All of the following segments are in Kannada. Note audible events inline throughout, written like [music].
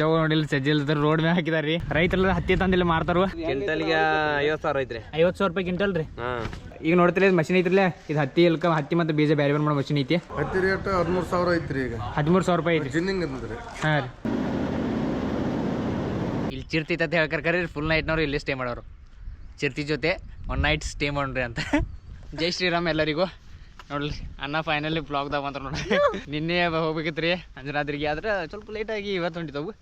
ಜವ್ ನೋಡಿಲ್ಲ ಸಜ್ಜಿ ಇಲ್ದ್ರ ರೋಡ್ ಮ್ಯಾಗ ಹಾಕಿದಾರಿ ರೈತರೆಲ್ಲ ಹತ್ತಿ ತಂದಿಲ್ಲ ಮಾರ್ತಾರು. ಕ್ವಿಂಟಲ್ಗೆ ಐವತ್ತು ಸಾವಿರ ಐತ್ರಿ. ಐವತ್ತು ಸಾವಿರ ರೂಪಾಯಿ ಕ್ವಿಂಟಲ್ ರೀ ಹಾಂ. ಈಗ ನೋಡ್ತಿಲ್ಲ ಮಷಿನ್ ಐತ್ರಲ್ಲ ಇದು ಹತ್ತಿ ಇಲ್ಕ ಹತ್ತಿ ಮತ್ತೆ ಬೀಜ ಬೇರೆ ಬೇರೆ ಮಾಡೋ ಮಷಿನ್ ಐತಿ. ಹತ್ತಿ ರೇಟ್ ಹದಿಮೂರು ಸಾವಿರ ಐತ್ರಿ ಈಗ. ಹದಿಮೂರು ಸಾವಿರ ರೂಪಾಯಿ ಐತಿ ಜಿನ್ನಿಂಗ್ ಅಂದ್ರಿ ಹಾಂ ರೀ. ಇಲ್ಲಿ ಚಿರ್ತಿ ಅಂತ ಹೇಳ್ಕರ್ಕರಿ ಫುಲ್ ನೈಟ್ನವ್ರು ಇಲ್ಲಿ ಸ್ಟೇ ಮಾಡೋರು. ಚಿರ್ತಿ ಜೊತೆ ಒನ್ ನೈಟ್ ಸ್ಟೇ ಮಾಡ್ರಿ ಅಂತ. [laughs] ಜೈ ಶ್ರೀರಾಮ್ ಎಲ್ಲರಿಗೂ. ನೋಡ್ಲಿ ಅಣ್ಣ ಫೈನಲಿ ಬ್ಲಾಗ್ದಾಗ ಬಂತ ನೋಡ್ರಿ ನಿನ್ನೆ ಹೋಗ್ಬೇಕಿತ್ರಿ ರೀ ಅಂಜನಾದ್ರಿಗೆ ಆದ್ರೆ ಸ್ವಲ್ಪ ಲೇಟಾಗಿ ಇವತ್ತು ಹೊಂಟಿದ್ದವು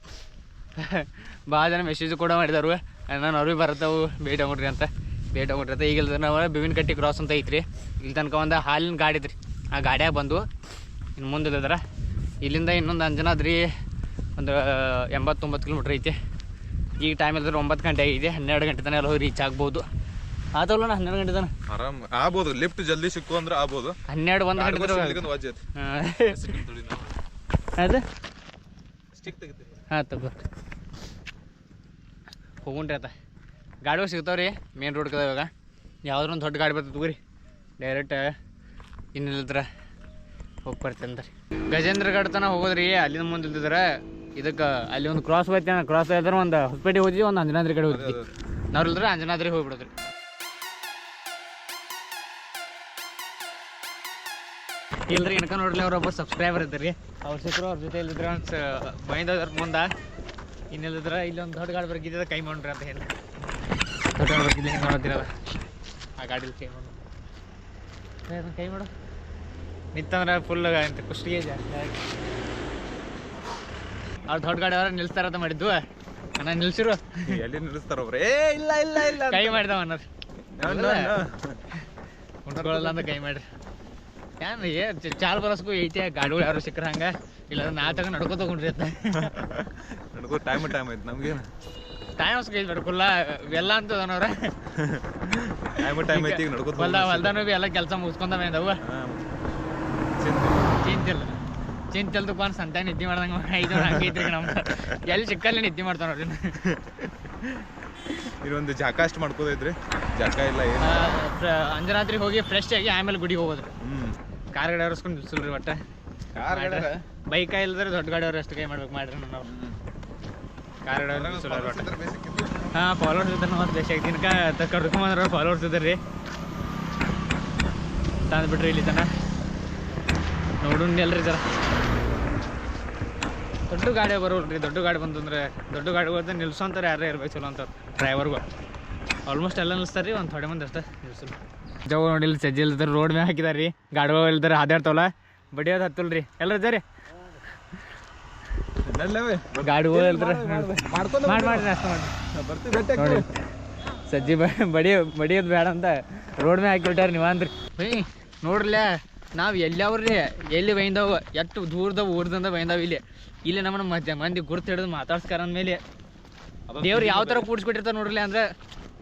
ಭಾಳ ಜನ ಮೆಸೇಜ್ ಕೂಡ ಮಾಡಿದಾರು ಅಣ್ಣ ಅವ್ರಿಗೆ ಬರತ್ತವು. ಭೇಟಿ ಆಗ್ಬಿಡ್ರಿ ಅಂತ. ಭೇಟಿ ಅಂತ. ಈಗ ಇಲ್ದ ನಾವು ಬೇವಿನ ಕಟ್ಟಿ ಕ್ರಾಸ್ ಅಂತ ಐತ್ರಿ. ಇಲ್ಲಿ ತನಕ ಒಂದು ಹಾಲಿನ ಗಾಡಿ ಐತ್ರಿ. ಆ ಗಾಡಿಯಾಗ ಬಂದು ಇನ್ನು ಮುಂದೆ ಇಲ್ಲದ್ರ ಇಲ್ಲಿಂದ ಇನ್ನೊಂದು ಅಂಜನಾದ್ರಿ ಒಂದು ಎಂಬತ್ತೊಂಬತ್ತು ಕಿಲೋಮೀಟ್ರ್ ಐತಿ. ಈಗ ಟೈಮ್ ಇಲ್ದ್ರೆ ಒಂಬತ್ತು ಗಂಟೆ ಆಗಿದೆ. ಹನ್ನೆರಡು ಗಂಟೆ ತನಕ ಹೋಗಿ ರೀಚ್ ಆಗ್ಬೋದು. ಆತವಲ್ಲ ಹನ್ನೆರಡು ಗಂಟೆ ತನಕ. ಆರಾಮ್ ಆಗ್ಬೋದು. ಲಿಫ್ಟ್ ಜಲ್ದಿ ಸಿಕ್ಕು ಅಂದ್ರೆ ಆಗ್ಬೋದು. ಹನ್ನೆರಡು ಒಂದು ಗಂಟೆ ವಾಜ್ ಅದು? ಸ್ಟಿಕ್ ತೆಗಿತೀವಿ ಹಾಂ ತಗೋ. ಹೋಗುಣ್ರಿ ಆತ. ಗಾಡಿಗಳು ಸಿಗ್ತಾವ್ರಿ ಮೇನ್ ರೋಡ್ ಕದ ಇವಾಗ. ಯಾವ್ದಾರು ಒಂದು ದೊಡ್ಡ ಗಾಡಿ ಬರ್ತದೆ ತಗೋರಿ. ಡೈರೆಕ್ಟ್ ಇನ್ನಿಲ್ಲದ್ರ ಹೋಗಿ ಬರ್ತೀನಿ ಗಜೇಂದ್ರ ಗಡ್ ತನಕ ಹೋಗೋದ್ರಿ ಅಲ್ಲಿಂದ ಮುಂದೆ ಇಲ್ದಿದ್ರೆ ಇದಕ್ಕೆ ಅಲ್ಲಿ ಒಂದು ಕ್ರಾಸ್ ಹೋಯ್ತು ಕ್ರಾಸ್ ಆದ್ರೆ ಒಂದು ಹೊಸಪೇಟೆ ಹೋದ್ವಿ ಒಂದು ಅಂಜನಾದ್ರಿ ಕಡೆ ಹೋಗ್ತೀವಿ ನಾವ್ ಇಲ್ದ್ರೆ ಅಂಜನಾದ್ರಿ ಹೋಗ್ಬಿಡೋದ್ರಿ. ಇಲ್ರಿ ಇನ್ಕ ನೋಡ್ಲಿ ಅವ್ರ ಒಬ್ಬ ಸಬ್ಸ್ಕ್ರೈಬರ್ ಇದ್ರಿ. ಅವ್ರ ಸಿಕ್ಕರು ಅವ್ರ ಜೊತೆ ಇಲ್ಲಿದ್ರೆ ಒಂದು ಬೈಂದ್ರ ಮುಂದೆ ಇನ್ನಿಲ್ಲದ್ರ ಇಲ್ಲಿ ಒಂದು ದೊಡ್ಡ ಗಾಡಿ ಬರ್ಗಿದ್ದ ಕೈ ಮಾಡ್ರಿ ಅಂತ ಹೇಳಿ. ದೊಡ್ಡ ಗಾಡಿ ಬರ್ಗಿದ್ದೆ ಹಿಂಗೆ ನೋಡ್ತಿರಲ್ಲ ಆ ಗಾಡಿಲಿ ಕೈ ಮಾಡು. ಕೈ ಮಾಡು. ನಿತ್ತಂದ್ರೆ ಫುಲ್ ಎಂತ ಕುಷ್ಟಿಗೆ ಜಾಸ್ತಿ ಆಗಿ ಅವ್ರು ದೊಡ್ಡ ಗಾಡಿ ಅವ್ರ ನಿಲ್ಸ್ತಾರ ಅಂತ ಮಾಡಿದ್ವು ಅಣ್ಣ ನಿಲ್ಸಿರು. ಎಲ್ಲಿ ನಿಲ್ಲಿಸ್ತಾರ ಒಬ್ರೇ ಏ ಇಲ್ಲ ಇಲ್ಲ ಇಲ್ಲ ಕೈ ಮಾಡಿದವ ಅನ್ನ ಅಂತ ಕೈ ಮಾಡ್ರಿ. ಏನ್ ಏ ಚಾಲ್ ಬರಸ್ಕು ಐತಿ ಗಾಡಿಗಳು ಯಾರು ಸಿಕ್ಕರ ಹಂಗ? ಇಲ್ಲ ನಾ ತಗ ನಡ್ಕೋ ತಗೊಂಡ್ರಿ ಅಂತ. ನಡ್ಕೋ ಟೈಮ್ ಟೈಮ್ ಐತಿ ನಮ್ಗೇನು. ಟೈಮ್ ಸ್ಕೈ ನಡ್ಕೊಲ್ಲ. ಎಲ್ಲ ಅಂತ ಅವ್ರ ಟೈಮ್ ಟೈಮ್ ಐತಿ ಈಗ ನಡ್ಕೋತ ಹೊಲ್ದ ಹೊಲ್ದಾನು ಬಿ ಎಲ್ಲ ಕೆಲಸ ಮುಗಿಸ್ಕೊಂಡ ಬಂದವು ಚಿಂತಿಲ್ಲ. ಚಿಂತಿಲ್ದಕ್ಕೊಂದು ಸಂತ ನಿದ್ದೆ ಮಾಡ್ದಂಗ ಐದು ಹಂಗೈತ್ರಿ ನಮ್ಮ ಎಲ್ಲಿ ಸಿಕ್ಕಲ್ಲಿ ನಿದ್ದೆ ಮಾಡ್ತಾವ ನೋಡ್ರಿ ಇದೊಂದು ಜಾಕ ಅಷ್ಟು ಮಾಡ್ಕೋದೈತ್ರಿ ಜಾಕ ಇಲ್ಲ ಏನು ಅಂಜನಾದ್ರಿಗೆ ಹೋಗಿ ಫ್ರೆಶ್ ಆಗಿ ಆಮೇಲೆ ಗುಡಿಗೆ ಹೋಗೋದ್ರಿ ಹ್ಮ್. ಕಾರ್ ಗಾಡಿ ಹೊರಸ್ಕೊಂಡು ನಿಲ್ಸಲ್ರಿ ಒಟ್ಟ. ಕಾರ್ ಬೈಕ್ ಇಲ್ದ್ರೆ ದೊಡ್ಡ ಗಾಡಿ ಅವ್ರು ಅಷ್ಟು ಕೈ ಮಾಡ್ಬೇಕು ಮಾಡ್ರಿ ನಾವು. ಕಾರ್ ಗಾಡಿ ಅವ್ರು ಹಾ ಒಟ್ಟ ಹಾಂ ಫಾಲೋವರ್ಸ್ ಇದ್ದಾರೆ ಮತ್ತೆ ಬೇಸಿ ದಿನಕ್ಕೆ ಕರ್ಕೊಂಬಂದ್ರ ಫಾಲೋವರ್ಸ್ ಇದ್ದಾರೆ ರೀ ತಂದ್ಬಿಟ್ರಿ ಇಲ್ಲಿ ತನ. ನೋಡು ಎಲ್ರಿ ಜರ ದೊಡ್ಡ ಗಾಡಿ ಬರೋಲ್ರಿ ದೊಡ್ಡ ಗಾಡಿ ಬಂತಂದ್ರೆ ದೊಡ್ಡ ಗಾಡಿ ಹೋದ್ರೆ ನಿಲ್ಸೋಂತಾರೆ ಯಾರೇ ಇರ್ಬೇಕು ಚಲೋ ಅಂತ. ಡ್ರೈವರ್ಗಳು ಆಲ್ಮೋಸ್ಟ್ ಎಲ್ಲ ನಿಲ್ಲಿಸ್ತಾರೆ ರೀ ಒಂದು ಥೋಡೆ ಮಂದಿ ಅಷ್ಟೇ. ನಿಲ್ಸಲ್ಲ ನೋಡಿ ನೋಡಿಲ್ಲ ಸಜ್ಜಿ ಇಲ್ದಾರೆ ರೋಡ್ ಮೇಲೆ ಹಾಕಿದಾರೆ ರೀ ಗಾಡುವ ಇಲ್ದಾರೆ ಹಾದಾಡ್ತಾವಲ್ಲ ಬಡಿಯೋದು ಹತ್ತಲ್ರಿ. ಎಲ್ಲರೂ ಜರಿ ಗಾಡಿಗಳು ಇಲ್ದಾರೆ ಮಾಡಿ ಮಾಡ್ರಿ ಅಷ್ಟು ಮಾಡಿ ನೋಡಿ. ಸಜ್ಜಿ ಬಡಿ ಬಡಿಯೋದು ಬೇಡ ಅಂತ ರೋಡ್ ಮೇಲೆ ಹಾಕಿಬಿಟ್ಟಾರ ನೀವು ಅಂದ್ರಿ ಬೈ ನೋಡ್ರಲ್ಲ ನಾವು ಎಲ್ಲವ್ರಿ ಎಲ್ಲಿ ಬೈಂದವು? ಎಷ್ಟು ದೂರದವು ಊರ್ದಿಂದ ಬೈಂದವು ಇಲ್ಲಿ? ಇಲ್ಲಿ ನಮ್ಮನ್ನ ಮಧ್ಯ ಮಂದಿ ಗುರ್ತು ಹಿಡಿದು ಮಾತಾಡ್ಸ್ಕಾರ ಅಂದಮೇಲೆ. ದೇವ್ರು ಯಾವ ಥರ ಕೂಡಿಸ್ಬಿಟ್ಟಿರ್ತಾರೆ ನೋಡ್ರಲ್ಲ ಅಂದ್ರೆ?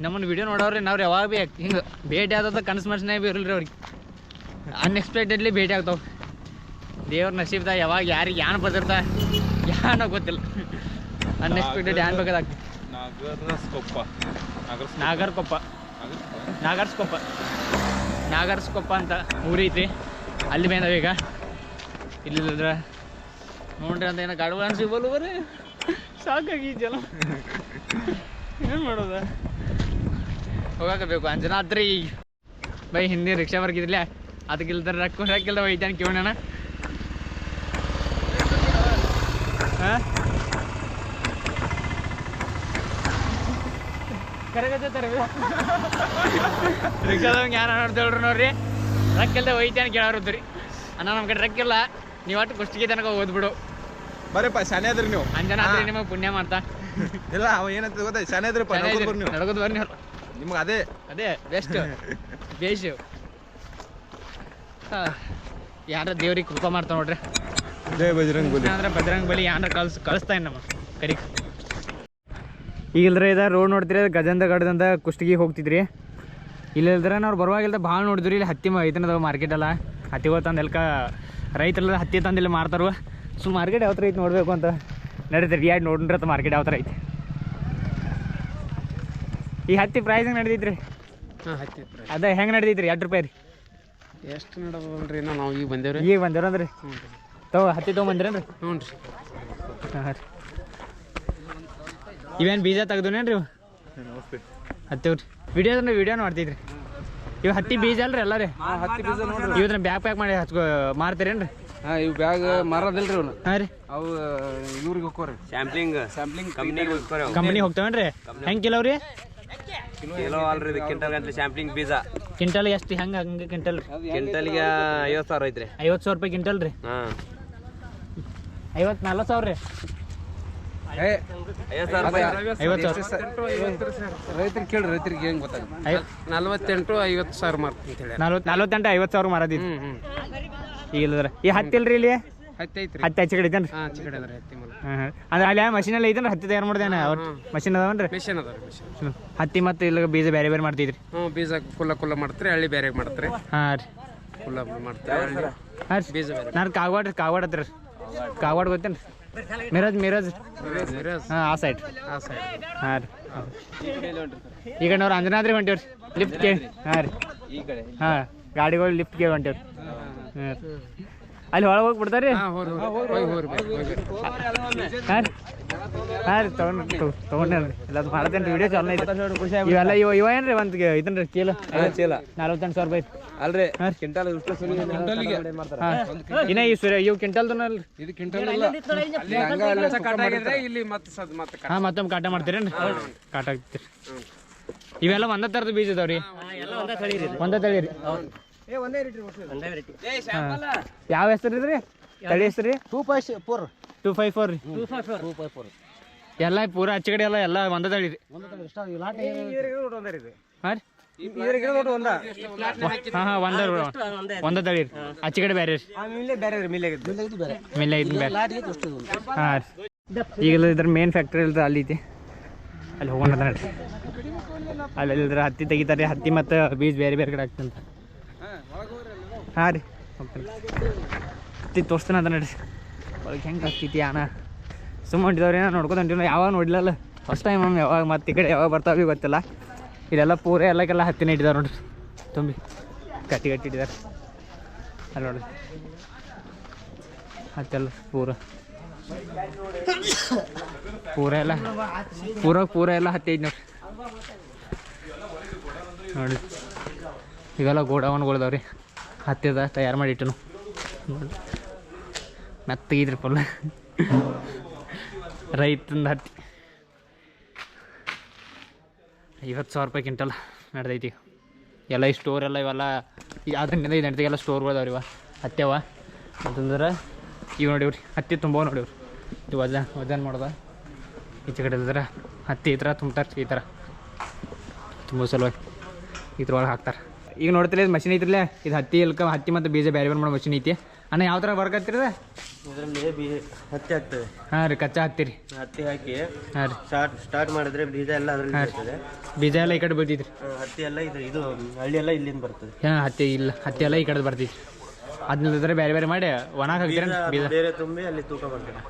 ನಮ್ಮನ್ನ ವಿಡಿಯೋ ನೋಡೋರಿ ನಾವು ಯಾವಾಗ ಭೀ ಹಿಂಗೆ ಭೇಟಿ ಆದದ ಕನಸು ಮನಸ್ಸಿನಾಗ ಭೀ ಇರಲ್ರಿ ಅವ್ರಿಗೆ. ಅನ್ಎಕ್ಸ್ಪೆಕ್ಟೆಡ್ಲಿ ಭೇಟಿ ಆಗ್ತಾವೆ. ದೇವ್ರ ನಸೀಬ್ದಾಗ ಯಾವಾಗ ಯಾರಿಗೆ ಯಾನ್ ಬದಿರ್ತ ಯಾನೋ ಗೊತ್ತಿಲ್ಲ. ಅನ್ಎಕ್ಸ್ಪೆಕ್ಟೆಡ್ ಯಾನ್ ಬೇಕಾಗ್ತದೆ ನಾಗರ್ಕೊಪ್ಪ ನಾಗರ್ಸ್ಕೊಪ್ಪ ನಾಗರ್ಸ್ಕೊಪ್ಪ ಅಂತ ಊರೈತಿ ಅಲ್ಲಿ ಬೇಂದವ ಈಗ. ಇಲ್ಲಿಲ್ಲದ್ರ ನೋಡ್ರಿ ಅಂತ ಏನೋ ಗಾಡಿ ಅನ್ಸಿಬಲ್ಲ ಬರ್ರಿ ಸಾಕಾಗಿ ಜನ. ಏನು ಮಾಡೋದ? ಹೋಗಾಕ ಬೇಕು ಅಂಜನಾದ್ರಿ. ಬೈ ಹಿಂದಿ ರಿಕ್ಷಾ ಬರ್ಗಿದ್ರಲ್ಲ ಅದಕ್ಕಿಲ್ದಾರ ರೊಕ್ಕ ರೊಕ್ಕಿಲ್ದ ಒಯ್ತಾನೆ ಕೇಳೋಣ ರಿಕ್ಷಾದವಂಗೆ ಯಾರು ನೋಡ್ತೇಳ್ರಿ ನೋಡ್ರಿ. ರೊಕ್ಕಿಲ್ದ ಒಯ್ತಾನೆ ಕೇಳೋರಿದ್ರಿ ಅಣ್ಣ ನಮ್ಮ ಕಡೆ ರೊಕ್ಕಿಲ್ಲ ನೀವು ಒಟ್ಟು ಕುಷ್ಟಿಗೆ ತನಕ ಓದ್ಬಿಡು. ಬರೀಪ್ಪ ಶಾನೆ ಅದ್ರಿ ನೀವು. ಅಂಜನಾದ್ರಿ ನಿಮಗೆ ಪುಣ್ಯ ಮಾಡ್ತಾ. ಇಲ್ಲ ಅವ ಏನಂತ ಗೊತ್ತಾಯ್ತು? ಶಾನೆ ಅದ್ರಿಪ್ಪ ನಡ್ಕೊಂಡ್ ಬರ್ರಿ ನೀವು. ನಿಮ್ಗೆ ಅದೇ ಅದೇ ಬೆಸ್ಟ್ ಬೇಷು ಯಾರ ದೇವ್ರಿಗೆ ಕೃಪಾ ಮಾಡ್ತಾವ ನೋಡ್ರಿ. ಅದೇ ಬಜರಂಗ್ ಬಲಿ. ಅಂದ್ರೆ ಬಜರಂಗ್ ಬಲಿ ಯಾರ ಕಳ್ಸ್ ಕಳಿಸ್ತಾ ನಮ್ಮ ಕರಿಕ್. ಈಗಿಲ್ದ್ರೆ ಇದ ರೋಡ್ ನೋಡ್ತೀರಿ ಗಜಂದ ಗಡದಂದ ಕುಷ್ಟಗಿ ಹೋಗ್ತಿದ್ರಿ. ಇಲ್ಲಿಲ್ದ್ರೆ ನಾವು ಬರುವಾಗಿಲ್ದ ಭಾಳ ನೋಡಿದ್ರಿ ಇಲ್ಲಿ ಹತ್ತಿ ಐತನದ ಮಾರ್ಕೆಟ್ ಅಲ್ಲ ಹತ್ತಿ ತಂದು ಎಲ್ಕ ರೈತರೆಲ್ಲ ಹತ್ತಿ ತಂದು ಇಲ್ಲಿ ಮಾರ್ತಾರು. ಸೊ ಮಾರ್ಕೆಟ್ ಯಾವ ಥರ ಐತಿ ನೋಡಬೇಕು ಅಂತ. ನಡೀತೀರಿ ಯಾಡ್ ನೋಡ್ರಿ ಮಾರ್ಕೆಟ್ ಯಾವ ಥರ ಐತಿ. ಈ ಹತ್ತಿ ಪ್ರೈಸ್ ಹೆಂಗೆ ನಡೆದಿದ್ರಿ ಹಾಂ ಪ್ರೈಸ್ ಅದ ಹೆಂಗೆ ನಡೆದಿದ್ರಿ ಎರಡು ರೂಪಾಯಿ ರೀ? ಎಷ್ಟು ನಡೀ ನಾವು ಈಗ ಬಂದೇವ್ರಿ? ಈಗ ಬಂದೇವ್ರಿ ಹ್ಞೂ ತಗೋ ಹತ್ತಿ ತೊಗೊಂಬಂದಿರೇನ್ರಿ ಹ್ಞೂ ರೀ. ಹಾಂ ರೀ. ಇವೇನು ಬೀಜ ತೆಗ್ದೇನ್ರಿ ಇವು? ಹತ್ತಿವ್ರಿ ವಿಡಿಯೋ ಅಂದ್ರೆ ವಿಡಿಯೋ ಮಾಡ್ತಿದ್ರಿ ಇವು ಹತ್ತಿ ಬೀಜ ಅಲ್ರಿ ಎಲ್ಲ ರೀ? ಹತ್ತಿ ಬೀಜ ನೋಡ್ರಿ. ಇವನ್ನ ಬ್ಯಾಗ್ ಪ್ಯಾಕ್ ಮಾಡಿ ಹಚ್ಕೊ ಮಾರ್ತೀರೇನ್ರಿ ಹಾಂ ಇವು ಬ್ಯಾಗ್ ಮಾರೋದಿಲ್ರಿ ಇವನು. ಹಾಂ ರೀ. ಅವು ಇವ್ರಿಗೆ ಹೋಗ್ಕೋರಿ. ಸ್ಯಾಂಪ್ಲಿಂಗ್ ಸ್ಯಾಂಪ್ಲಿಂಗ್ ಕಂಪ್ನಿಗೆ ಹೋಗ್ತಾರೆ ಕಂಪ್ನಿ ಹೋಗ್ತಾವೇನ್ರಿ? ಹೆಂಗೆ ಕಿಲೋ ರೀ? ಕಿಲೋ ಅಲ್ರಿ ಇದು ಕ್ವಿಂಟಲ್ ಗಂಟ್ಲೆ ಸ್ಯಾಂಪ್ಲಿಂಗ್ ಬೀಜ. ಕ್ವಿಂಟಲ್ ಎಷ್ಟು ಹೆಂಗೆ ಹಂಗೆ ಕ್ವಿಂಟಲ್ ರೀ. ಕ್ವಿಂಟಲ್ಗೆ ಐವತ್ತು ಸಾವಿರ ಐತ್ರಿ. ಐವತ್ತು ಸಾವಿರ ರೂಪಾಯಿ ಕ್ವಿಂಟಲ್ ರೀ. ಹಾಂ. ಐವತ್ತು ನಲ್ವತ್ತು ಸಾವಿರ. ರೀ ರೈತರಿಗೆ ಕೇಳಿ ರೈತರಿಗೆ ಹೆಂಗ್ ನಲ್ವತ್ತೆಂಟು ಐವತ್ತು ಸಾವಿರ ನಲ್ವತ್ತು ನಲ್ವತ್ತೆಂಟು ಐವತ್ತು ಮಾರದಿದ್ದು ಈ ಹತ್ತಿಲ್ರಿ ಇಲ್ಲಿ? ಹತ್ತಿ ಐತ್ರಿ ಹಚ್ಚಿ ಕಡೆ ಐತೇನ್ರಿ ಹಾಂ ಚಿಕಡೆ ಅದ ರೀ ಹತ್ತಿ ಮೂಲ ಹಾಂ ಹಾಂ. ಅಂದ್ರೆ ಅಲ್ಲಿ ಮಷೀನಲ್ಲಿ ಐತೇನ್ರಿ ಹತ್ತಿ ತಯಾರು ಮಾಡ್ದೇನ? ಅವ್ರು ಮಷೀನ್ ಅದಾವನ್ರಿ? ಮಿಷನ್ ಅದ ರೀ ಮಿಷನ್ ಹ್ಮ್. ಹತ್ತಿ ಮತ್ತು ಇಲ್ಲ ಬೀಜ ಬೇರೆ ಬೇರೆ ಮಾಡ್ತಿದ್ರಿ? ಹ್ಞೂ ಬೀಜ ಕುಲ್ಲ ಕುಲ್ಲ ಮಾಡ್ತಾರೆ ಹಳ್ಳಿ ಬೇರೆ ಮಾಡ್ತಾರೆ. ಹಾಂ ರೀ. ಕುಲ್ಲ ಮಾಡ್ತಾರೆ ಹಳ್ಳಿ ಹಾಂ ರೀ. ಬೀಜ ಬೇರೆ. ನಾನು ಕಾಗವಾಡ ರೀ ಕಾಗವಾಡ ಹತ್ರ ಕಾಗವಾಡ ಗೊತ್ತೇನು ಮಿರಾಜ್ ಮಿರಾಜ್ ಮಿರಾಜ್ ಹಾಂ ಆ ಸೈಡ್ ಆ ಸೈಡ್ ಹಾಂ ರೀ. ಈಗ ನಾವು ಅಂಜನಾದ್ರಿ ಹೊಂಟೇವ್ರಿ. ಲಿಫ್ಟ್ ಕೇಳಿ. ಹಾಂ ರೀ. ಹಾಂ ಗಾಡಿಗಳು ಲಿಫ್ಟ್ ಕೇ ಹೊಂಟೇವ್ರಿ. ಹಾಂ ರೀ. ಅಲ್ಲಿ ಒಳಗೆ ಹೋಗಿ ಬಿಡ್ತಾರೆ ರೀ. ಹಾಂ ರೀ ಇಲ್ಲ ಮಾಡ್ತೇನೆ ವಿಡಿಯೋ ಚಾಲೂ ಐತೆ ಇವೆಲ್ಲ ಇವ ಇವ ಏನ್ರಿ ಒಂದ್ ಇದನ್ರಿ ರೀ ಚೀಲ? ಚೀಲ. ನಲ್ವತ್ತೆಂಟು ಸಾವಿರ ರೂಪಾಯಿ. ಅಲ್ರಿ ಕ್ವಿಂಟಲ್ ಇನ್ನ ಈ ಸೂರ್ಯ ಇವು ಇದು ಕ್ವಿಂಟಲ್ ಇಲ್ಲ ಅಲ್ಲಿ ಹಂಗ ಕಟ್ ಆಗಿದ್ರೆ ಇಲ್ಲಿ ಮತ್ತೆ ಸದ್ ಮತ್ತೆ ಕಟ್. ಹಾಂ ಮತ್ತೊಮ್ಮೆ ಕಾಟ ಮಾಡ್ತೀರೇನು ಕಾಟ ಆಗ್ತೀರಿ ಇವೆಲ್ಲ ಒಂದೇ ಥರದ ಬೀಜ ಇದಾವ್ರಿ ಒಂದೇ ತಳಿ ರೀ. ಯಾವ ಹೆಸರು ಇದ್ರಿ ತಳಿ ಹೆಸರು ರೀ? Two five four two five four ರೀ. ಎಲ್ಲ ಪೂರ ಆಚೆ ಕಡೆ ಎಲ್ಲ ಎಲ್ಲ ಒಂದ ತಳಿ ರೀ. ಹಾಂ ರೀ. ಹಾಂ ಒಂದ ಒಂದೇ ಒಂದೇ ತಳಿ ರೀ. ಆಚೆ ಕಡೆ ಬೇರೆ ರೀ. ಮಿಲ್ಲೆ ಹಾಂ ಈಗೆಲ್ಲ ಇದ್ರ ಮೇನ್ ಫ್ಯಾಕ್ಟ್ರಿ ಇಲ್ದ ಅಲ್ಲಿ ಐತಿ. ಅಲ್ಲಿ ಹೋಗೋಣ ನಡ್ರಿ ಅಲ್ಲಿ ಇಲ್ದ್ರ ಹತ್ತಿ ತೆಗಿತಾರೆ ಹತ್ತಿ ಮತ್ತು ಬೀಜ ಬೇರೆ ಬೇರೆ ಕಡೆ ಆಗ್ತಂತ ಹಾಂ ರೀ. ತೋರಿಸ್ತಾನೆ ಅದ ನಡ್ರಿ ಒಳಗೆ ಹೆಂಗೆ ಆಗ್ತೈತಿ ಅಣ್ಣ? ಸುಮ್ಮ ಹೊಂಟಿದವ್ರಿ ನಾ ನೋಡ್ಕೊತ ಹೊಂಟಿವಿ ಯಾವಾಗ ನೋಡಿಲ್ಲ ಫಸ್ಟ್ ಟೈಮ್ ಮ್ಯಾಮ್ ಯಾವಾಗ ಮತ್ತೆ ಈ ಕಡೆ ಯಾವಾಗ ಬರ್ತಾವೆ ಗೊತ್ತಿಲ್ಲ. ಇಲ್ಲೆಲ್ಲ ಪೂರ ಎಲ್ಲಕ್ಕೆಲ್ಲ ಹತ್ತಿನ ಇಟ್ಟಿದ್ದಾರೆ ನೋಡ್ರಿ. ತುಂಬಿ. ಕಟ್ಟಿ ಕಟ್ಟಿ ಇಟ್ಟಿದ್ದಾರೆ ಅಲ್ಲಿ ನೋಡ್ರಿ. ಹತ್ತೆಲ್ಲ ಪೂರ. ಪೂರ ಎಲ್ಲ. ಪೂರ ಪೂರ ಎಲ್ಲ ಹತ್ತಿ ಐತಿ ನೋಡ್ರಿ. ನೋಡಿ ಇವೆಲ್ಲ ಗೋಡೌನ್ಗಳ್ದಾವ್ರಿ ಹತ್ತಿದ ತಯಾರು ಮಾಡಿ ಇಟ್ಟನು. ಮೆತ್ತಗಿದ್ರಿ ಪಲ್ಲ. ರೈತಂದು ಹತ್ತಿ. ಐವತ್ತು ಸಾವಿರ ರೂಪಾಯಿ ಕ್ವಿಂಟಲ್ ನಡೆದೈತಿ. ಎಲ್ಲ ಈ ಸ್ಟೋರ್ ಎಲ್ಲ ಇವೆಲ್ಲ ಅದರಿಂದ ಇದು ಸ್ಟೋರ್ ಸ್ಟೋರ್ಗಳದಾವ್ರಿ ಇವ ಹತ್ತೆವ ಅಂತಂದ್ರೆ, ಇವು ನೋಡಿವ್ರಿ, ಹತ್ತಿ ತುಂಬ ನೋಡಿವ್ರಿ. ಇದು ವಜನ್ ವಜನ್ ಮಾಡ್ದ. ಈಚೆ ಕಡೆ ಇಲ್ದ್ರೆ ಹತ್ತಿ ಈ ಥರ ತುಂಬ್ತಾರೆ ಈ ಥರ. ತುಂಬ ಸಲುವಾಗಿ ಇದ್ರ ಒಳಗೆ ಹಾಕ್ತಾರೆ. ಈಗ ನೋಡ್ತಿಲ್ಲ ಇದು ಮಷಿನ್ ಐತ್ರಲ್ಲ ಇದು ಹತ್ತಿ ಇಲ್ಕ ಹತ್ತಿ ಮತ್ತು ಬೀಜ ಬೇರೆ ಬೇರೆ ಮಾಡೋ ಮಷಿನ್ ಐತಿ. ಅಣ್ಣ ಯಾವ ಥರ ವರ್ಕ್ ಹತ್ತಿರ ಇದರಲ್ಲಿ ಬೀಜ ಹತ್ತಿ ಆಗ್ತದೆ. ಹಾಂ ರೀ ಕಚ್ಚಾ ಹತ್ತಿರಿ ಹತ್ತಿ ಹಾಕಿ ಹಾಂ ರೀ. ಸ್ಟಾರ್ಟ್ ಸ್ಟಾರ್ಟ್ ಮಾಡಿದ್ರೆ ಬೀಜ ಎಲ್ಲ ಅದರಲ್ಲಿ ಬರ್ತದೆ ಬೀಜ ಎಲ್ಲ ಈ ಕಡೆ ಬರ್ತೈತ್ರಿ ರೀ ಹತ್ತಿ ಎಲ್ಲ ಇದು ಇದು ಹಳ್ಳಿ ಎಲ್ಲ ಇಲ್ಲಿಂದ ಬರ್ತದೆ. ಹಾಂ ಹತ್ತಿ ಇಲ್ಲ ಹತ್ತಿ ಎಲ್ಲ ಈ ಕಡೆ ಬರ್ತೈತಿ ಅದನ್ನಿಲ್ಲದ್ರೆ ಬೇರೆ ಬೇರೆ ಮಾಡಿ ಒಣಗೆ ಹಾಕ್ತೀರ ಬೀಜ. ಬೇರೆ ತುಂಬಿ ಅಲ್ಲಿ ತೂಕ ಬರ್ತದೆ.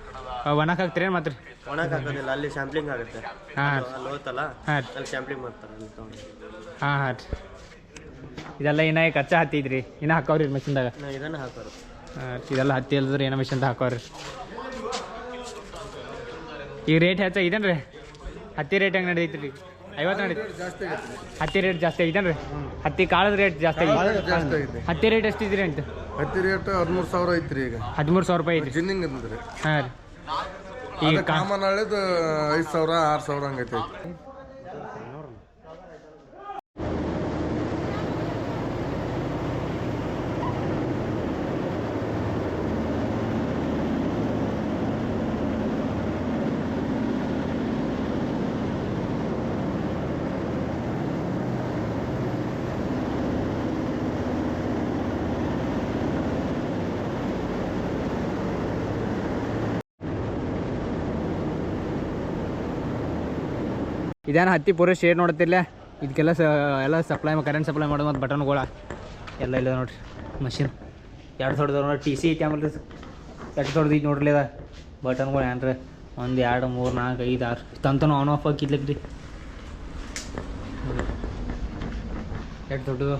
ಒಣಗೆ ಹಾಕ್ತೀರ ಮತ್ತೆ? ರೀ ಒಣಗ್ ಹಾಕೋದಿಲ್ಲ ಅಲ್ಲಿ ಸ್ಯಾಂಪ್ಲಿಂಗ್ ಆಗುತ್ತೆ. ಹಾಂ ಅಲ್ಲಿ ಹೋಗ್ತಲ್ಲ ಹಾಂ ಅಲ್ಲಿ ಸ್ಯಾಂಪ್ಲಿಂಗ್ ಮಾಡ್ತಾರೆ ಹಾಂ ಹಾಂ ರೀ. ಇದೆಲ್ಲ ಇನ್ನ ಈಗ ಕಚ್ಚಾ ಹತ್ತಿ ಇನ್ನು ಇನ್ನ ಹಾಕವ್ರಿ ಮೆಷಿನ್ದಾಗ ಇದನ್ನು ಹಾಕೋರು. ಇದೆಲ್ಲ ಹತ್ತಿ ಇಲ್ದ್ರೆ ಏನೋ ಮಿಷನ್ದಾಗ ಹಾಕೋರಿ. ಈಗ ರೇಟ್ ಹೆಚ್ಚ ಇದನ್ರಿ? ಹತ್ತಿ ರೇಟ್ ಹೆಂಗೆ ನಡೀತ್ರಿ ರೀ ಐವತ್ತು ನಡೀತಿ ಹತ್ತಿ ರೇಟ್ ಜಾಸ್ತಿ ಆಗಿದೇನು ಹತ್ತಿ ಕಾಳದ ರೇಟ್ ಜಾಸ್ತಿ ಆಗಿದೆ ಹತ್ತಿ ರೇಟ್ ಎಷ್ಟು ಇದ್ರಿ ಅಂತ? ಹತ್ತಿ ರೇಟ್ ಹದಿಮೂರು ಸಾವಿರ ಐತ್ರಿ ಈಗ. ಹದಿಮೂರು ಸಾವಿರ ರೂಪಾಯಿ ಐತಿ ಜಿನ್ನಿಂಗ್ ಹಾಂ ರೀ. ಈಗ ಕಾಮನ್ ಹಳ್ಳಿದು ಐದು ಸಾವಿರ ಆರು ಸಾವಿರ ಹಂಗೈತೆ. ಇದೇನು ಹತ್ತಿ ಪೂರ ಶೇಡ್ ನೋಡತ್ತಿಲ್ಲ ಇದಕ್ಕೆಲ್ಲ ಸ, ಎಲ್ಲ ಸಪ್ಲೈ ಕರೆಂಟ್ ಸಪ್ಲೈ ಮಾಡೋದು ಮತ್ತು ಬಟನ್ಗಳ ಎಲ್ಲ ಇಲ್ಲ ನೋಡ್ರಿ ಮಷಿನ್ ಎರಡು ಸಾವಿರದ ನೋಡಿ ಟಿ ಸಿ ಐತಿ ಆಮೇಲೆ ಎರಡು ದೊಡ್ಡದು ಈಗ ನೋಡ್ರಿ ಅದ. ಬಟನ್ಗಳು ಏನ್ರಿ? ಒಂದು, ಎರಡು, ಮೂರು, ನಾಲ್ಕು, ಐದು, ಆರು. ತಂತನು ಆನ್ ಆಫ್ ಹಾಕಿದ್ಲಕ್ ರೀ ಎಷ್ಟು ದೊಡ್ಡದು.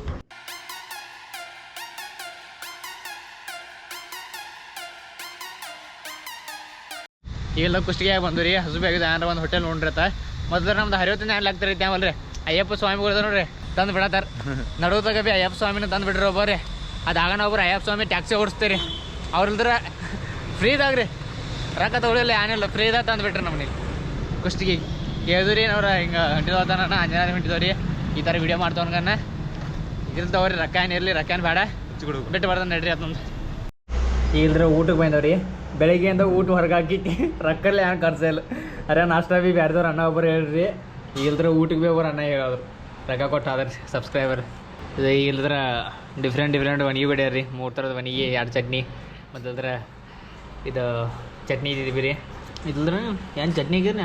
ಈಗೆಲ್ಲ ಕುಷ್ಟಿಗೆ ಬಂದು ರೀ ಹಸು ಬೇಗ ಏನಾರ ಒಂದು ಹೋಟೆಲ್ ನೋಡ್ರತ್ತ ಮೊದಲು ನಮ್ದು ಹರಿವತ್ತಿನ ಹ್ಯಾಂಡ್ ಆಗ್ತಾರೆ ತ್ಯಾವಲ್ರಿ ಅಯ್ಯಪ್ಪ ಸ್ವಾಮಿಗಳು ನೋಡ್ರಿ ತಂದು ಬಿಡತ್ತಾರ. ನಡುವದಾಗ ಬಿ ಅಯ್ಯಪ್ಪ ಸ್ವಾಮಿನ ತಂದು ಬಿಡ್ರಿ ಒಬ್ಬರೇ ಅದು ಆಗನ ಒಬ್ರು ಅಯ್ಯಪ್ಪ ಸ್ವಾಮಿ ಟ್ಯಾಕ್ಸಿ ಓಡಿಸ್ತೀರಿ. ಅವ್ರಲ್ದ್ರ ಫ್ರೀದಾಗ ರೀ ರೊಕ್ಕ ತಗೊಳ್ಳಿಲ್ಲ ಏನಿಲ್ಲ ಫ್ರೀದಾಗ ತಂದು ಬಿಟ್ರಿ ನಮ್ಗೆ ಕುಸ್ತಿಗೆ ಕೇಳಿದ್ರಿ ಅವ್ರ ಹಿಂಗೆ ಹೊಂಟಿದವತಾನ ಅಂಜನಾದ ಹೊಂಟಿದವ್ರಿ ಈ ಥರ ವಿಡಿಯೋ ಮಾಡ್ತವನ್ಗನ್ನ ಇದ್ರ ತಗೋರಿ ರೊಕ್ಕ ಏನಿರಲಿ ರೊಕ್ಕ ಏನು ಬೇಡ. ಬಿಟ್ಟು ಬರ್ದ ನಡ್ರಿ ಅದೊಂದು ಇಲ್ದ್ರ ಊಟಕ್ಕೆ ಬಂದವ್ರಿ. ಬೆಳಿಗ್ಗೆಯಿಂದ ಊಟ ಹೊರಗಾಕಿ ರೊಕ್ಕಲ್ಲಿ ಏನು ಖರ್ಚು ಇಲ್ಲ. ಅರೆ ನಾಷ್ಟ ಭೀ ಬ್ಯಾರ್ದವ್ರು ಅಣ್ಣ ಒಬ್ಬರು ಹೇಳ್ರಿ. ಇಲ್ದ್ರೆ ಊಟಕ್ಕೆ ಭೀ ಒಬ್ಬರು ಅಣ್ಣ ಹೇಳೋರು. ರೊಕ್ಕ ಕೊಟ್ಟು ಆದ್ರೆ ಸಬ್ಸ್ಕ್ರೈಬರ್ ಇದು ಇಲ್ದ್ರೆ ಡಿಫ್ರೆಂಟ್ ಡಿಫ್ರೆಂಟ್ ಒಣಗಿ ಬಿಡ್ಯಾರ ಮೂರು ಥರದ ಒಣಗಿ ಎರಡು ಚಟ್ನಿ. ಮತ್ತು ಇದು ಚಟ್ನಿ ಇದ್ದೀವಿ ರೀ ಇದ್ರ ಏನು ಚಟ್ನಿ ಇದ್ದೀರಿ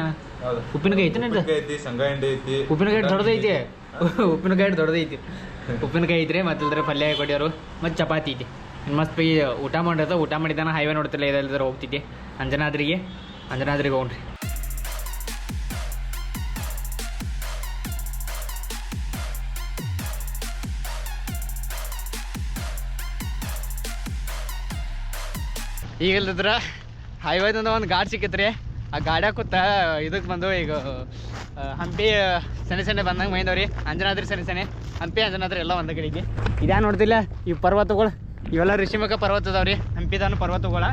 ಉಪ್ಪಿನಕಾಯಿ ಐತೆ ನೋಡ್ರಿ ಐತಿ. ಉಪ್ಪಿನಕಾಯಿ ದೊಡ್ಡದೈತಿ ಉಪ್ಪಿನಕಾಯಿ ದೊಡ್ಡದೈತಿ ಉಪ್ಪಿನಕಾಯಿ ಐತ್ರಿ ಮತ್ತು ಇಲ್ದ್ರ ಪಲ್ಯ ಕೊಡ್ಯಾರು. ಮತ್ತು ಚಪಾತಿ ಐತಿ. ಮಸ್ತ್ ಪೀ, ಊಟ ಮಾಡಿದ, ಊಟ ಮಾಡಿದಾನ ಹೈವೇ ನೋಡ್ತಿಲ್ಲ ಇದಲ್ದ್ರ ಹೋಗ್ತಿದ್ದೆ. ಅಂಜನಾದ್ರಿಗೆ ಅಂಜನಾದ್ರಿಗೆ ಹೋಗ್ರಿ. ಈಗ ಇಲ್ದಿದ್ರ ಹೈವೇದಿಂದ ಒಂದು ಗಾಡಿ ಸಿಕ್ಕಿತ್ರಿ. ಆ ಗಾಡ್ಯಾಗ ಕೂತ ಇದಕ್ಕೆ ಬಂದು ಈಗ ಹಂಪಿ ಸಣ್ಣ ಸಣ್ಣ ಬಂದಂಗೆ ಮೈಂದವ್ರಿ. ಅಂಜನಾದ್ರಿ ಸಣ್ಣ ಸಣ್ಣ ಹಂಪಿ, ಅಂಜನಾದ್ರಿ ಎಲ್ಲ ಒಂದ ಕಡೆಗೆ. ಇದ್ಯಾ ನೋಡ್ತಿಲ್ಲ, ಈ ಪರ್ವತಗಳು. ಇವೆಲ್ಲ ಋಷಿಮುಖ ಪರ್ವತ ಅದಾವ್ರಿ. ಹಂಪಿದಾನ ಪರ್ವತಗಳ.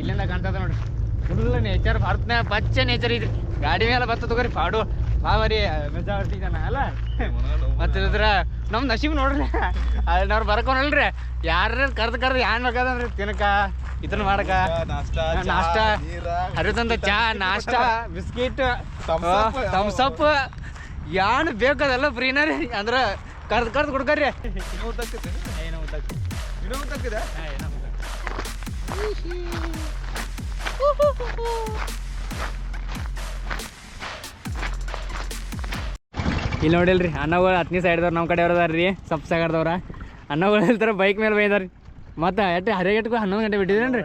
ಇಲ್ಲಿಂದ ಕಾಣ್ತದ ನೋಡ್ರಿ. ಫುಲ್ ನೇಚರ್ ಭಾರತನ ಪಚ್ಚ ನೇಚರ್ ಇದ್ರಿ. ಗಾಡಿ ಮೇಲೆ ಬತ್ತ ತಗೋರಿ ಪಾಡು. ಬಾವರಿ ಮಜಾ ಬರ್ತಿದ್ದಾನ ಅಲ್ಲ? ಮತ್ತೆ ನಮ್ ನಸೀಬ್ ನೋಡ್ರಿ. ಅಲ್ಲಿ ಬರ್ಕೊನಲ್ರಿ. ಯಾರ ಕರ್ದು ಕರ್ದು ಏನ್ ಬೇಕಾದಂದ್ರಿ ತಿನ್ನಕ ಇದನ್ನ ಮಾಡಕ. ನಾಷ್ಟ ಹರಿದಂತ ಹರಿದಂದ ಚಾ ನಾಷ್ಟ ಬಿಸ್ಕಿಟ್. ತಮ್ಸಪ್ ಯಾನ್ ಬೇಕದೆಲ್ಲ ಫ್ರೀನ ರೀ ಅಂದ್ರ ಕರ್ದ್ ಕರ್ದ್ ಕುಡ್ಕರ್ರಿ ಇಲ್ಲಿ ನೋಡಿಲ್ರಿ ಅನ್ನಗಳು ಹತ್ತನೇ ಸೈಡ್ದವ್ರು ನಮ್ಮ ಕಡೆ ಅವ್ರದಾರ ರೀ ಸಪ್ ಸಾಗರ್ದವ್ರ ಅನ್ನಗಳು ಹೇಳ್ತಾರೆ ಬೈಕ್ ಮೇಲೆ ಬೈದಾರಿ ಮತ್ತೆ ಎಟ್ಟು ಹರಿಗೆಟ್ಗೂ ಹನ್ನೊಂದು ಗಂಟೆ ಬಿಟ್ಟಿದ್ರೇನ್ರಿ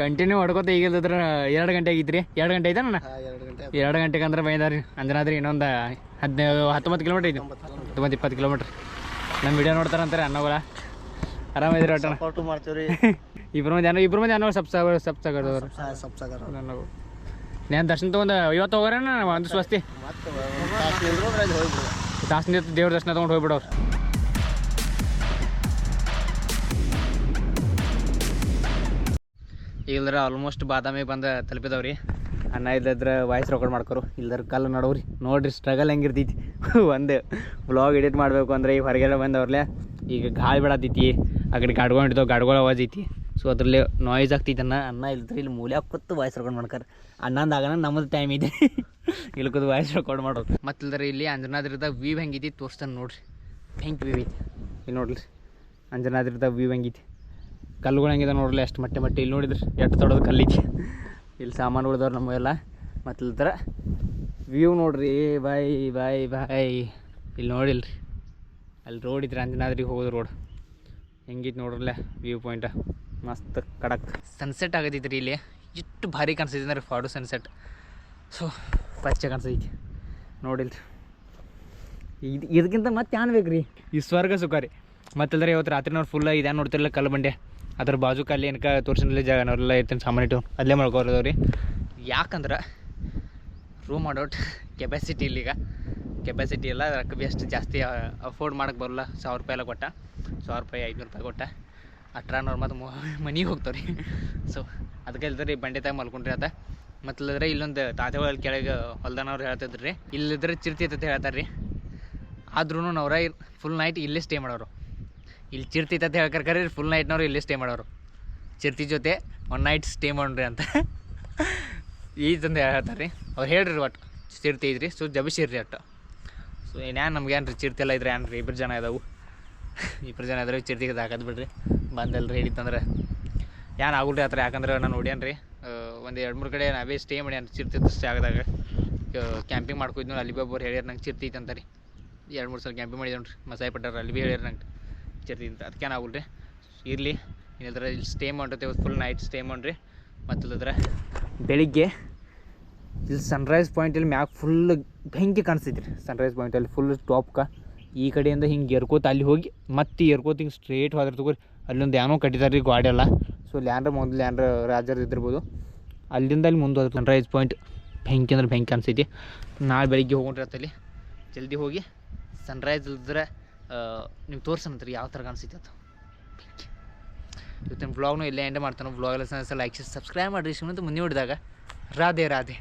ಕಂಟಿನ್ಯೂ ಹೊಡ್ಕೋತ ಈಗಿಲ್ದ್ರ ಎರಡು ಗಂಟೆ ಆಗಿತ್ರಿ. ಎರಡು ಗಂಟೆ ಐತೆ ನನ್ನ ಎರಡು ಗಂಟೆಗೆ ಅಂದ್ರೆ ಬೈದಾರಿ ಅಂದ್ರಾದ್ರಿ ಇನ್ನೊಂದು ಹದಿನೈದು ಹತ್ತೊಂಬತ್ತು ಕಿಲೋಮೀಟ್ರ್ ಐತಿ. ಹತ್ತೊಂಬತ್ತು ಇಪ್ಪತ್ತು ಕಿಲೋಮೀಟ್ರ್ ನಮ್ಮ ವಿಡಿಯೋ ನೋಡ್ತಾರಂತಾರೆ ಅನ್ನಗಳ ಆರಾಮಿದ್ರಿ ಒಟ್ಟಣ ಫೋಟೋ ಮಾಡ್ತೀವಿ [laughs] ಇಬ್ರು ಮಂದಿ ಅನ್ನೋ ಇಬ್ರು ಮಂದಿ ಅನ್ನೋ ಸಬ್ಸ್ಕ್ರೈಬರ್ ಸಬ್ಸ್ಕ್ರೈಬರ್ ಸಬ್ಸ್ಕ್ರೈಬರ್ ಅನ್ನೋ ನಾನು ದರ್ಶನ ತಗೊಂಡ ಇವತ್ತು ಹೋಗೋರೇನ? ಒಂದು ಸ್ವಸ್ತಿ. ತಾಸು ತಾಸು ದೇವ್ರ ದರ್ಶನ ತೊಗೊಂಡು ಹೋಗ್ಬಿಡೋ ಇಲ್ದ್ರ ಆಲ್ಮೋಸ್ಟ್ ಬಾದಾಮಿ ಬಂದು ತಲುಪಿದವ್ರಿ. ಅನ್ನ ಇಲ್ಲದ್ರ ವಾಯ್ಸ್ ರೆಕಾರ್ಡ್ ಮಾಡ್ಕೊರು. ಇಲ್ದ್ರ ಕಲ್ಲು ನೋಡವ್ರಿ. ನೋಡ್ರಿ ಸ್ಟ್ರಗಲ್ ಹೆಂಗಿರ್ತೈತಿ. [laughs] ಒಂದು ವ್ಲಾಗ್ ಎಡಿಟ್ ಮಾಡಬೇಕು ಅಂದ್ರೆ ಈಗ ಹೊರಗೆಲ್ಲ ಬಂದವ್ರಲ್ಲೇ ಈಗ ಗಾಳಿ ಬಿಡತೈತಿ. ಆ ಕಡೆ ಗಾಡ್ಗಳು ಹಿಡಿದವು ಗಾಡ್ಗಳ ಆವಾಜ್ ಐತಿ. ಸೊ ಅದರಲ್ಲಿ ನಾಯ್ಸ್ ಆಗ್ತೈತಿ ಅನ್ನ. ಅನ್ನ ಇಲ್ದ್ರೆ ಇಲ್ಲಿ ಮೂಲೆ ಕೂತು ವಾಯ್ಸ್ ರೆಕಾರ್ಡ್ ಮಾಡ್ಕಾರೆ. ಅನ್ನಂದ ಆಗನ ನಮ್ಮದು ಟೈಮ್ ಇದೆ. [laughs] ಇಲ್ಲಿ ಕೂತು ವಾಯ್ಸ್ ರೆಕಾರ್ಡ್ ಮಾಡೋದು. ಮತ್ತಿಲ್ದ್ರೆ ಇಲ್ಲಿ ಅಂಜನಾದ್ರದಾಗ ವ್ಯೂ ಹೆಂಗೈತಿ ತೋರಿಸ್ತಾನೆ ನೋಡ್ರಿ. ಹೆಂಗೆ ವ್ಯೂ ಇಲ್ಲಿ ನೋಡ್ರಿ. ಅಂಜನಾದ್ರದಾಗ ವ್ಯೂ ಹೆಂಗೈತಿ. ಕಲ್ಲುಗಳು ಹೆಂಗಿದೆ ನೋಡ್ರಿ ಅಷ್ಟು ಮಟ್ಟೆ ಮಟ್ಟೆ. ಇಲ್ಲಿ ನೋಡಿದ್ರಿ ಎಷ್ಟು ದೊಡ್ಡದು ಕಲ್ಲಿಗೆ ಇಲ್ಲಿ ಸಾಮಾನು ಉಳಿದವ್ರು ನಮಗೆಲ್ಲ ಮತ್ತು ಥರ ವ್ಯೂ ನೋಡ್ರಿ. ಬಾಯ್ ಬಾಯ್ ಬಾಯ್ ಇಲ್ಲಿ ನೋಡಿಲ್ರಿ. ಅಲ್ಲಿ ರೋಡ್ ಇದ್ರೆ ಅಂಜನಾದ್ರಿಗೆ ಹೋಗೋದು ರೋಡ್ ಹೆಂಗಿತ್ತು ನೋಡ್ರಲ್ಲ ವ್ಯೂ ಪಾಯಿಂಟ್. ಮಸ್ತ್ ಕಡಕ್ ಸನ್ಸೆಟ್ ಆಗದಿದ್ರಿ ರೀ ಇಲ್ಲಿ ಎಷ್ಟು ಭಾರಿ ಕಾಣಿಸ್ತೈತಿ ಅಂದ್ರೆ ಫಾಡು ಸನ್ಸೆಟ್ ಸೊ ಪಚ್ಚೆ ಕಾಣಿಸ್ತೈತಿ. ನೋಡಿಲ್ರಿ ಇದು ಇದಕ್ಕಿಂತ ಮತ್ತೆ ಏನ್ ಬೇಕು ರೀ ಈ ಸ್ವರ್ಗ ಸುಖ ರೀ ಇವತ್ತು ರಾತ್ರಿ ನೋಡಿ ಫುಲ್ ಇದೇ ನೋಡ್ತಿರಲ್ಲ ಕಲ್ಲು ಬಂಡೆ. ಅದ್ರ ಬಾಜು ಕಲ್ಲಿ ಏನಕ ತೋರಿಸಿಲ್ಲ ಜಾಗ ನಾವೆಲ್ಲ ಇರ್ತೀನಿ ಸಾಮಾನು ಇಟ್ಟು ಅಲ್ಲೇ ಮಾಡ್ಕೋರದವ್ ರೀ ಯಾಕಂದ್ರೆ ರೂಮ್ ಮಾಡೋಟ್ ಕೆಪಾಸಿಟಿ ಇಲ್ಲೀಗ. ಕೆಪಾಸಿಟಿ ಇಲ್ಲ ರೊಕ್ಕ ಭೀ ಜಾಸ್ತಿ ಅಫೋರ್ಡ್ ಮಾಡೋಕೆ ಬರಲ್ಲ. ಸಾವಿರ ರೂಪಾಯಿ ಎಲ್ಲ ಕೊಟ್ಟ. ಸಾವಿರ ರೂಪಾಯಿ, ಐದುನೂರು ರೂಪಾಯಿ ಕೊಟ್ಟ. ಅಟ್ರಾನವ್ರು ಮತ್ತು ಮನೆಗೆ ಹೋಗ್ತಾವ್ರಿ. ಸೊ ಅದಕ್ಕೆ ಇಲ್ದ್ರಿ ಬಂಡೆ ತಾಗ ಮಲ್ಕೊಂಡ್ರಿ ಆತ ಮತ್ತಲ್ಲದ್ರೆ ಇಲ್ಲೊಂದು ತಾತೆಗಳಲ್ಲಿ ಕೆಳಗೆ ಹೊಲ್ದಾನವ್ರು ಹೇಳ್ತಿದ್ರು. ರೀ ಇಲ್ಲಿದ್ರೆ ಚಿರ್ತಿ ಅಂತ ಹೇಳ್ತಾರೆ ರೀ ಆದ್ರೂ ನವರ ಫುಲ್ ನೈಟ್ ಇಲ್ಲೇ ಸ್ಟೇ ಮಾಡೋರು. ಇಲ್ಲಿ ಚಿರ್ತಿ ಅಂತ ಹೇಳ್ಕರ್ಕರಿ ಫುಲ್ ನೈಟ್ನವ್ರು ಇಲ್ಲೇ ಸ್ಟೇ ಮಾಡೋರು. ಚಿರ್ತಿ ಜೊತೆ ಒನ್ ನೈಟ್ ಸ್ಟೇ ಮಾಡ್ರಿ ಅಂತ. [laughs] ಈ ತಂದು ಹೇಳ್ತಾರೆ ರೀ ಅವ್ರು ಹೇಳ್ರಿ ಒಟ್ಟು ಚಿರ್ತಿ ಇದ್ರಿ, ಸೊ ಜಬಿಸಿರ್ರಿ ಒಟ್ಟು. ಸೊ ನಮ್ಗೆ ಏನು ರೀ ಚಿರ್ತಿ ಎಲ್ಲ ಇದ್ರೆ ರೀ ಇಬ್ಬರು ಜನ ಇದಾವೆ. ಇಬ್ಬರು ಜನ ಇದ್ರೆ ಚಿರ್ತಿಗೆ ಹಾಕೋದು ಬಿಡ್ರಿ. ಬಂದಲ್ರಿ ಹಿಡಿತಂದ್ರೆ ಏನು ಆಗಲ್ರಿ ಆ ಥರ ಯಾಕಂದ್ರೆ ನಾನು ನೋಡ್ಯಾನ್ರಿ ಒಂದು ಎರಡು ಮೂರು ಕಡೆ ನಾವೇ ಸ್ಟೇ ಮಾಡ್ಯಾನ ಚಿರ್ತಿತ್ತು ಜಾಗದಾಗ ಕ್ಯಾಂಪಿಂಗ್ ಮಾಡ್ಕೊಯ್ದು ಅಲ್ಲಿ ಬಿ ಒಬ್ಬರು ಹೇಳ್ಯಾರ ನಂಗೆ ಚಿರ್ತೈತೆ ಅಂತ ರೀ ಎರಡು ಮೂರು ಸಲ ಕ್ಯಾಂಪಿಂಗ್ ಮಾಡಿದೆ ನೋಡ್ರಿ ಮಸಾಯಿ ಪಟ್ಟಾರ ಅಲ್ಲಿ ಭೀ ಹೇಳ್ಯಾರ ನಂಗೆ ಚಿರ್ತಿ ಅಂತ ಅದಕ್ಕೆ ಆಗುಲ್ರಿ? ಇರಲಿ ಇಲ್ಲದ್ರೆ ಇಲ್ಲಿ ಸ್ಟೇ ಮಾಡಿರ್ತೇವೆ ಫುಲ್ ನೈಟ್ ಸ್ಟೇ ಮಾಡಿರಿ. ಮತ್ತು ಇಲ್ಲದ್ರ ಬೆಳಿಗ್ಗೆ ಇಲ್ಲಿ ಸನ್ರೈಸ್ ಪಾಯಿಂಟಲ್ಲಿ ಮ್ಯಾಗ ಫುಲ್ ಬೆಂಕಿ ಕಾಣಿಸ್ತೈತಿ ರೀ? ಸನ್ರೈಸ್ ಪಾಯಿಂಟಲ್ಲಿ ಫುಲ್ ಟಾಪ್ಕ ಈ ಕಡೆಯಿಂದ ಹಿಂಗೆ ಎರ್ಕೋತ ಅಲ್ಲಿ ಹೋಗಿ ಮತ್ತೆ ಎರ್ಕೋತ ಹಿಂಗೆ ಸ್ಟ್ರೇಟ್ ಹೋದ್ರೆ ತಗೋರಿ ಅಲ್ಲೊಂದು ಏನೋ ಕಟ್ಟಿದಾರೆ ರೀ ಗಾಡಿ ಎಲ್ಲ. ಸೊ ಲ್ಯಾಂಡ್ರ ಮೊದಲು ಲ್ಯಾಂಡ್ರ ರಾಜರ್ ಇದ್ದಿರ್ಬೋದು. ಅಲ್ಲಿಂದ ಅಲ್ಲಿ ಮುಂದೆ ಸನ್ರೈಸ್ ಪಾಯಿಂಟ್ ಬೆಂಕಿ ಅಂದ್ರೆ ಬೆಂಕಿ ಅನಿಸೈತಿ ನಾಳೆ ಬೆಳಿಗ್ಗೆ ಹೋಗ್ರಿ ಜಲ್ದಿ ಹೋಗಿ ಸನ್ರೈಸ್ ಇಲ್ದ್ರೆ ನೀವು ತೋರ್ಸನಂತ್ರಿ ಯಾವ ಥರ ಕಾಣಿಸ್ತೈತಿ ಅದು ಇವತ್ತಿನ ಬ್ಲಾಗ್ನು ಇಲ್ಲೇ ಎಂಡ್ ಮಾಡ್ತಾನೆ. ಬ್ಲಾಗ್ ಎಲ್ಲ ಲೈಕ್ ಸಬ್ಸ್ಕ್ರೈಬ್ ಮಾಡಿರಿ. ಶಿವಂತ ಮುಂದೆ ನೋಡಿದಾಗ, ರಾಧೆ ರಾಧೆ.